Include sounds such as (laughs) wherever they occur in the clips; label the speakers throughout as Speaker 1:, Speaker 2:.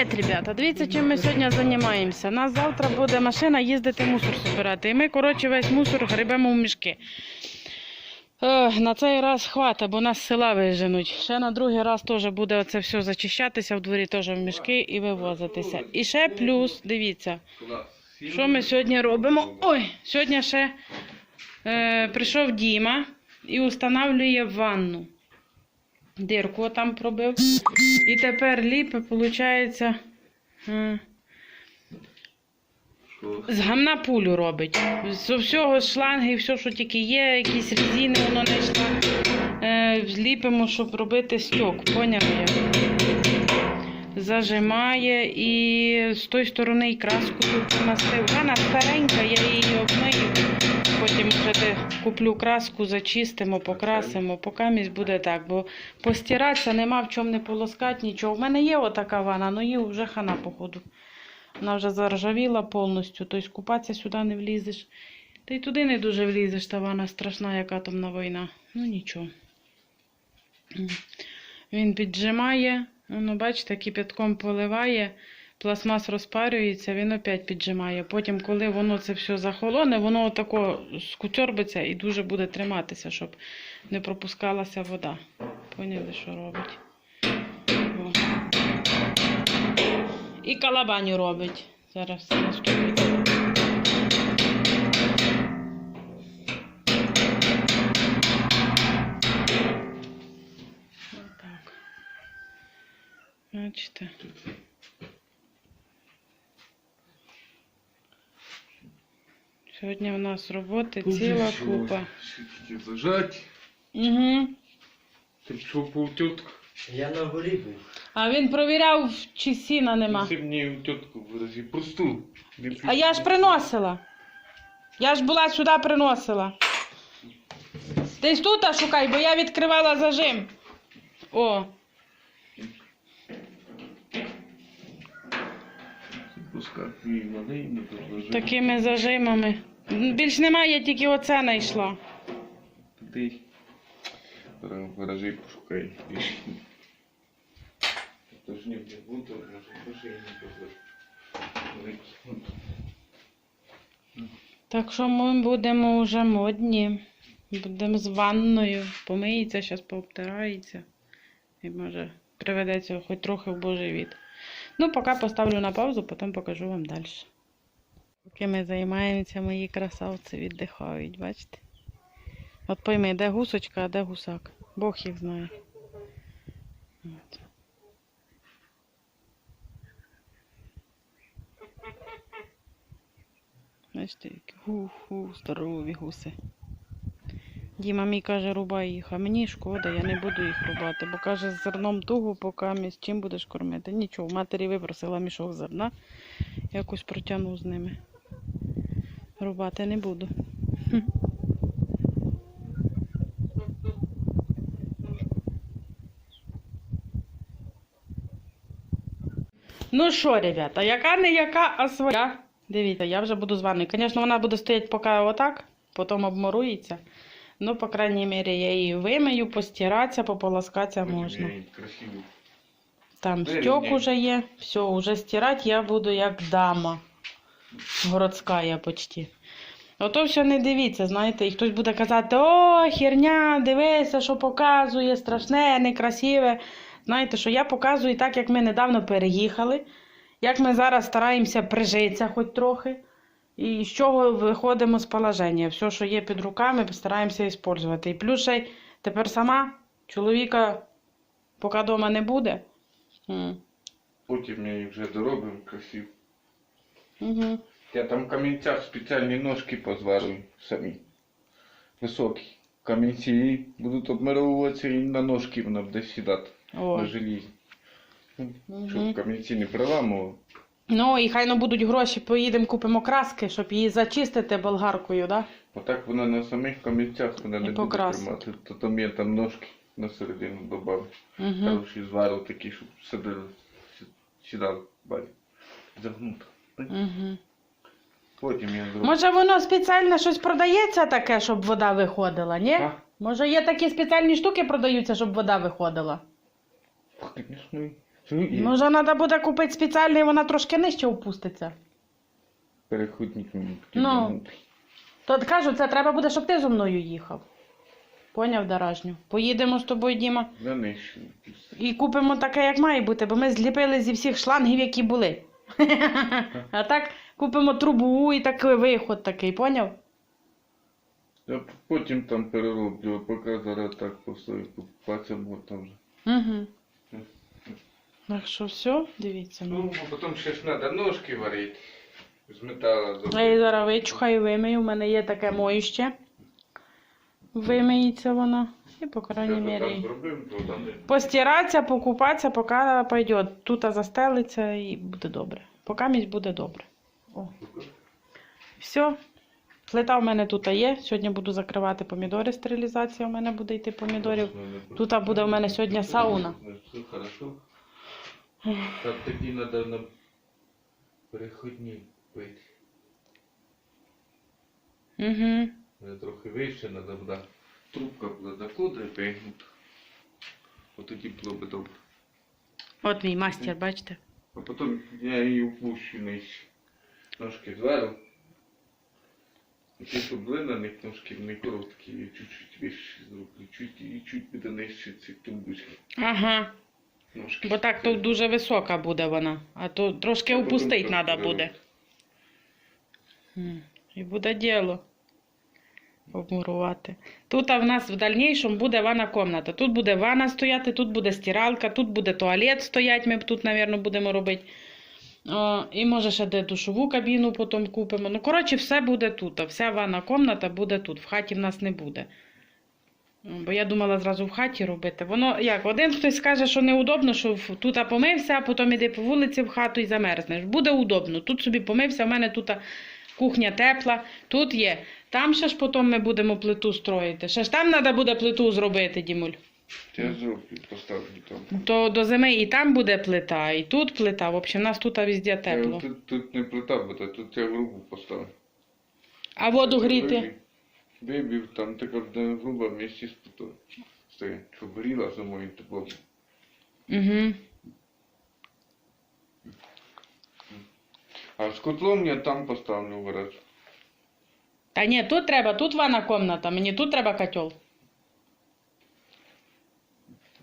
Speaker 1: Привіт, ребята! Дивіться, чим ми сьогодні займаємося. Нас завтра буде машина їздити мусор збирати. І ми, коротше, весь мусор гребемо в мішки. На цей раз хвата, бо нас села виженуть. Ще на другий раз теж буде оце все зачищатися в дворі теж в мішки і вивозитися. І ще плюс, дивіться, що ми сьогодні робимо. Ой, сьогодні ще е, прийшов Діма і встановлює ванну. Дирку там пробив. І тепер ліпе, виходить, з гамна пулю робить. З всього шланги, все, що тільки є, якісь резини воно не йшла. ліпимо, щоб робити стьок. Поняли? як? Зажимає і з тої сторони і краску тут намастив. Вона старенька, я її обмию. Потім вже куплю краску, зачистимо, покрасимо. Поки буде так, бо постиратися нема в чому не полоскати, нічого. В мене є отака ванна, але її вже хана, походу. Вона вже заржавіла повністю, тобто купатися сюди не влізеш. Та й туди не дуже влізеш, та вона страшна, як атомна війна. Ну нічого. Він піджимає, воно, бачите, кипятком поливає, пластмас розпарюється, він опять піджимає. Потім, коли воно це все захолоне, воно отако скутьорбиться і дуже буде триматися, щоб не пропускалася вода. Поняли, що робить? О. І калабаню робить. Зараз наступить. Бачите. Сьогодні в нас роботи ціла купа.
Speaker 2: Зажать,
Speaker 1: Угу.
Speaker 2: ти що полтютку.
Speaker 3: Я на горі був.
Speaker 1: А він провіряв, чи сіна нема.
Speaker 2: Ти мені тітку виразі просту.
Speaker 1: А я ж приносила. Я ж була сюди приносила. Десь тут шукай, бо я відкривала зажим. О,
Speaker 2: Предложи.
Speaker 1: такими зажимами. Більш немає, тільки оце знайшла.
Speaker 2: Ти виражи пошукай. Тож не буду, може, і не позволь.
Speaker 1: Так що ми будемо вже модні. Будемо з ванною. Помиється, зараз пообтирається. І може приведеться хоч трохи в божий від. Ну, поки поставлю на паузу, потім покажу вам далі. Поки ми займаємося, мої красавці віддихають, бачите? От пойми, де гусочка, а де гусак. Бог їх знає. От. Бачите, які гу-ху, здорові гуси. Діма мій каже, рубай їх, а мені шкода, я не буду їх рубати, бо каже, з зерном тугу, поки з чим будеш кормити. Нічого, матері випросила мішок зерна, якось протягну з ними. Рубати не буду. (laughs) Ну що, ребята, яка не яка, а своя. Дивіться, я вже буду з ванною. Звісно, вона буде стояти поки отак, потім обморується. Ну, по крайній мірі, я її вимию, постиратися, пополоскатися можна. Там стек уже є, все, уже стирати я буду як дама. Городська я почти. Ото все не дивіться, знаєте, і хтось буде казати, о, херня, дивися, що показує, страшне, некрасиве. Знаєте, що я показую так, як ми недавно переїхали, як ми зараз стараємося прижитися хоч трохи. І з чого виходимо з положення. Все, що є під руками, стараємося використовувати. І плюс ще тепер сама чоловіка, поки вдома не буде. М.
Speaker 2: Потім я їх вже доробив красиво.
Speaker 1: Угу.
Speaker 2: Я там в камінцях спеціальні ножки позварив самі. Високі. Камінці будуть обмировуватися і на ножки вона буде сідати
Speaker 1: О.
Speaker 2: на желізі. Щоб камінці не приламували.
Speaker 1: Ну і хай ну будуть гроші, поїдемо купимо краски, щоб її зачистити болгаркою, да?
Speaker 2: Отак вона на самих камінцях вона не буде
Speaker 1: покрасить.
Speaker 2: тримати. То там є там ножки на середину додав.
Speaker 1: Угу.
Speaker 2: Хороші зварив такі, щоб сидили, сі- сідали балі. Загнуто.
Speaker 1: Угу.
Speaker 2: Потім я зроблю.
Speaker 1: Може воно спеціально щось продається таке, щоб вода виходила, ні?
Speaker 2: А?
Speaker 1: Може є такі спеціальні штуки продаються, щоб вода виходила?
Speaker 2: Звісно?
Speaker 1: Може, треба буде купити спеціальний, вона трошки нижче опуститься.
Speaker 2: Переходник мені
Speaker 1: Ну. То кажу, це треба буде, щоб ти зо мною їхав. Поняв, Даражню? Поїдемо з тобою, Діма,
Speaker 2: За нижче.
Speaker 1: і купимо таке, як має бути, бо ми зліпили зі всіх шлангів, які були. (laughs) А так купимо трубу і такий виход такий, поняв?
Speaker 2: Я потім там перероблю, а поки зараз так постою, плацемо там вже.
Speaker 1: Угу. Так що все, дивіться. Ну.
Speaker 2: Ну, а потім ще ж треба ножки варити. З металу
Speaker 1: Я її зараз вичухаю, вимию. У мене є таке моюще. Вимиється вона. І по крайній
Speaker 2: Я
Speaker 1: мірі. Постиратися, покупатися, поки пойде. Тут застелиться і буде добре. Поки місць буде добре. О. Все. Плита в мене тут є. Сьогодні буду закривати помідори, стерилізація у мене буде йти помідорів. Тут буде в мене сьогодні сауна. (sighs)
Speaker 2: Так тоді треба на переходні пити.
Speaker 1: Угу.
Speaker 2: Мене трохи вище треба буде. Трубка буде до кудри пригнута. От тоді було б добре.
Speaker 1: От мій мастер, бачите?
Speaker 2: А потім я її впущу нижче. Ножки зварю. І ті, що були на них ножки, вони короткі, я чуть-чуть вище зроблю, чуть і чуть буде нижче ці тумбочки.
Speaker 1: Ага.
Speaker 2: Ножки.
Speaker 1: Бо так то дуже висока буде вона. А то трошки
Speaker 2: трохи
Speaker 1: треба буде. І буде діло. Обмурувати. Тут а в нас в дальнішому буде ванна комната. Тут буде ванна стояти, тут буде стиралка, тут буде туалет стояти. Ми тут, мабуть, будемо робити. О, і може ще де душову кабіну потім купимо. Ну, коротше, все буде тут. Вся ванна комната буде тут. В хаті в нас не буде. М, Бо я думала зразу в хаті робити. Воно як, один хтось скаже, що неудобно, що тут помився, а потім іди по вулиці в хату і замерзнеш. Буде удобно. Тут собі помився, в мене тут кухня тепла, тут є. Там ще ж потім ми будемо плиту строїти. Ще ж там треба буде плиту зробити, Дімуль.
Speaker 2: Я зроблю, поставлю там.
Speaker 1: То до зими і там буде плита, і тут плита. В общем, у нас тут везде тепло.
Speaker 2: Тут, тут не плита буде, тут я грубу поставлю.
Speaker 1: А воду гріти.
Speaker 2: Вибів- Вибів, там така буде груба вместе з плитою. Стоїть, щоб горіла зимою тепло.
Speaker 1: Угу.
Speaker 2: А з котлом я там поставлю вираз.
Speaker 1: Та ні, тут треба, тут ванна комната, мені тут треба котел.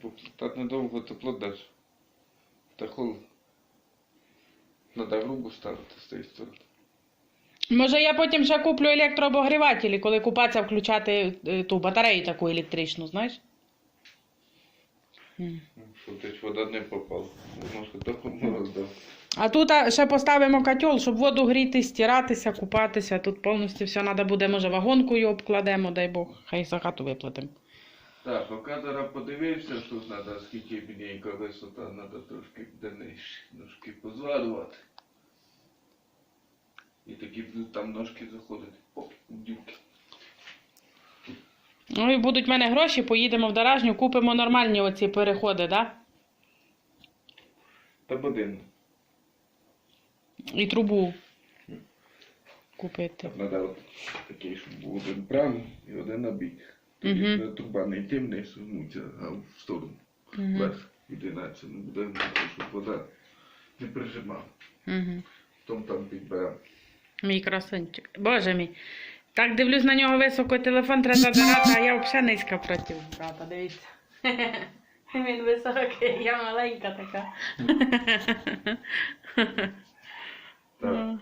Speaker 2: Бо плита недовго тепло дасть. Та холодно. Надо грубу ставити з цієї сторони.
Speaker 1: Може, я потім ще куплю електрообогрівателі, коли купатися включати е, ту батарею таку електричну, знаєш?
Speaker 2: Щоб десь вода не попала.
Speaker 1: А тут ще поставимо котел, щоб воду гріти, стиратися, купатися. Тут повністю все треба буде, може, вагонкою обкладемо, дай Бог, хай за хату виплатимо.
Speaker 2: Так, поки зараз подивився, тут треба, скільки бідненька висота, треба трошки де нижче, ножки позварювати. І тоді будуть там ножки заходити. Оп, дівки.
Speaker 1: Ну і будуть в мене гроші, поїдемо в даражню, купимо нормальні оці переходи, да?
Speaker 2: Та один.
Speaker 1: І трубу купити.
Speaker 2: От такий, щоб був один правий і один на бік.
Speaker 1: Мгм.
Speaker 2: Тоді труба не йти вниз, гнуться, а в сторону.
Speaker 1: Угу.
Speaker 2: Вверх. Єдиначе, ну буде щоб вода не прижимала.
Speaker 1: Угу.
Speaker 2: Потім там підберемо.
Speaker 1: Мій красунчик. Боже мій. Так дивлюсь на нього високо телефон треба забирати, а я взагалі низька проти брата, дивіться. (laughs) Він високий, я маленька така. (laughs)
Speaker 2: Так.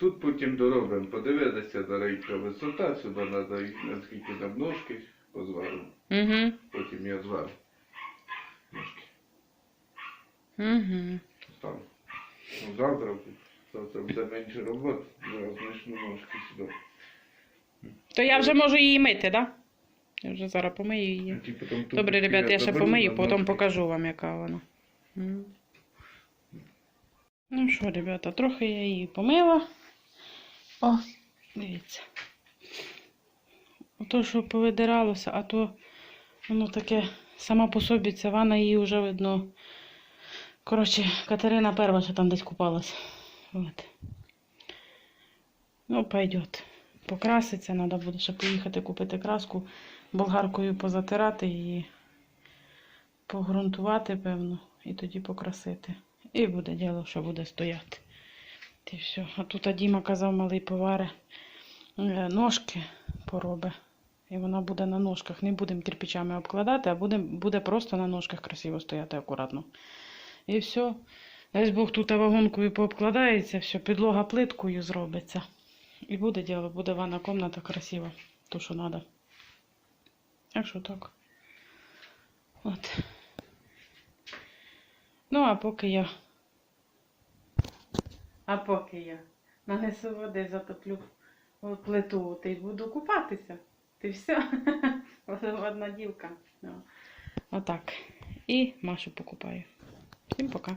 Speaker 2: Тут потім доробимо, подивитися зараз яка висота, сюди треба наскільки нам ножки позваримо.
Speaker 1: Угу.
Speaker 2: Потім я зварю. Ножки.
Speaker 1: Угу.
Speaker 2: Там. Ну, завтра, завтра буде менше роботи, зараз почну ножки сюди.
Speaker 1: То я вже можу її мити, так? Да? Я вже зараз помию її.
Speaker 2: Ті потім тут
Speaker 1: Добре, ребят, я ще
Speaker 2: заберу
Speaker 1: помию,
Speaker 2: на
Speaker 1: потім
Speaker 2: ножки.
Speaker 1: покажу вам, яка вона. М. Ну що, ребята, трохи я її помила. О, дивіться. Ото, що повидиралося, а то воно таке сама по собі ця ванна її вже видно. Коротше, Катерина перша ще там десь купалась. От. Ну, пойдет. Покраситься, треба буде ще поїхати купити краску, болгаркою позатирати її. погрунтувати, певно, і тоді покрасити. І буде діло, що буде стояти. І все. А тут Діма казав, малий поваре е, ножки поробить. І вона буде на ножках. Не будемо кирпичами обкладати, а буде, буде просто на ножках красиво стояти акуратно. І все. Дай Бог тут вагонкою пообкладається, все, підлога плиткою зробиться. І буде діло, буде ванна комната красива. То, що треба. Так що так. От. Ну, а поки я. А поки я нанесу води, затоплю плиту, ти буду купатися. Ти все. (laughs) Одна дівка. Ну, Отак. І Машу покупаю. Всім пока.